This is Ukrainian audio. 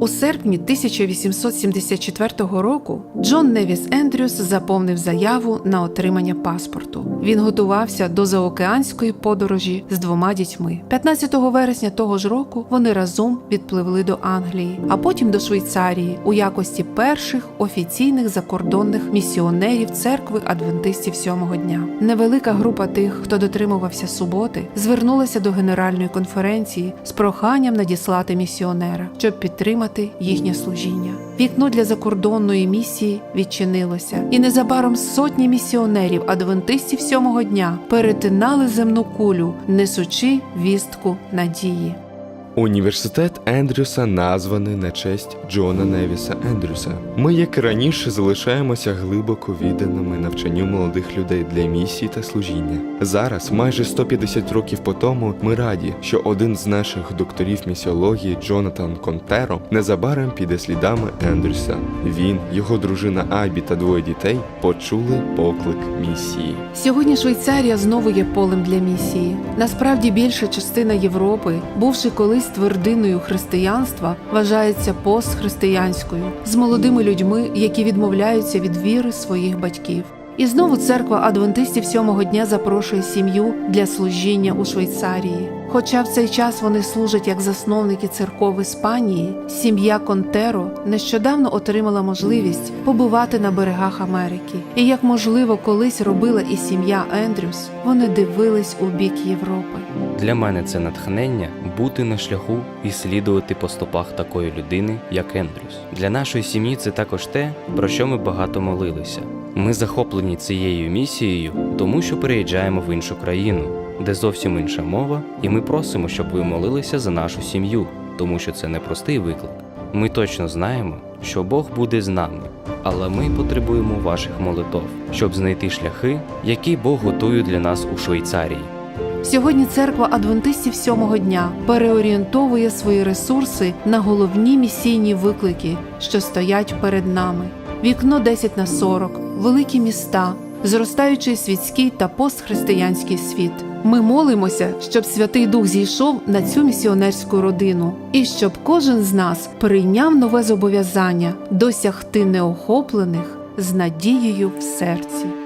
У серпні 1874 року Джон Невіс Ендрюс заповнив заяву на отримання паспорту. Він готувався до заокеанської подорожі з двома дітьми. 15 вересня того ж року вони разом відпливли до Англії, а потім до Швейцарії у якості перших офіційних закордонних місіонерів церкви адвентистів сьомого дня. Невелика група тих, хто дотримувався суботи, звернулася до генеральної конференції з проханням надіслати місіонера, щоб підтримати їхнє служіння. Вікно для закордонної місії відчинилося, і незабаром сотні місіонерів адвентистів сьомого дня перетинали земну кулю, несучи вістку надії. Університет Ендрюса названий на честь Джона Невіса Ендрюса. Ми, як і раніше, залишаємося глибоко відданими навчанню молодих людей для місії та служіння. Зараз, майже 150 років по тому, ми раді, що один з наших докторів місіології Джонатан Контеро незабаром піде слідами Ендрюса. Він, його дружина Абі та двоє дітей почули поклик місії. Сьогодні Швейцарія знову є полем для місії. Насправді більша частина Європи, бувши колись твердиною християнства, вважається постхристиянською з молодими людьми, які відмовляються від віри своїх батьків. І знову церква адвентистів сьомого дня запрошує сім'ю для служіння у Швейцарії. Хоча в цей час вони служать як засновники церков Іспанії, сім'я Контеро нещодавно отримала можливість побувати на берегах Америки. І як можливо колись робила і сім'я Ендрюс, вони дивились у бік Європи. Для мене це натхнення бути на шляху і слідувати по стопах такої людини, як Ендрюс. Для нашої сім'ї це також те, про що ми багато молилися. Ми захоплені цією місією, тому що переїжджаємо в іншу країну, де зовсім інша мова, і ми просимо, щоб ви молилися за нашу сім'ю, тому що це непростий виклик. Ми точно знаємо, що Бог буде з нами, але ми потребуємо ваших молитов, щоб знайти шляхи, які Бог готує для нас у Швейцарії. Сьогодні церква адвентистів сьомого дня переорієнтовує свої ресурси на головні місійні виклики, що стоять перед нами: вікно 10 на 40, великі міста, зростаючий світський та постхристиянський світ. Ми молимося, щоб Святий Дух зійшов на цю місіонерську родину, і щоб кожен з нас прийняв нове зобов'язання досягти неохоплених з надією в серці.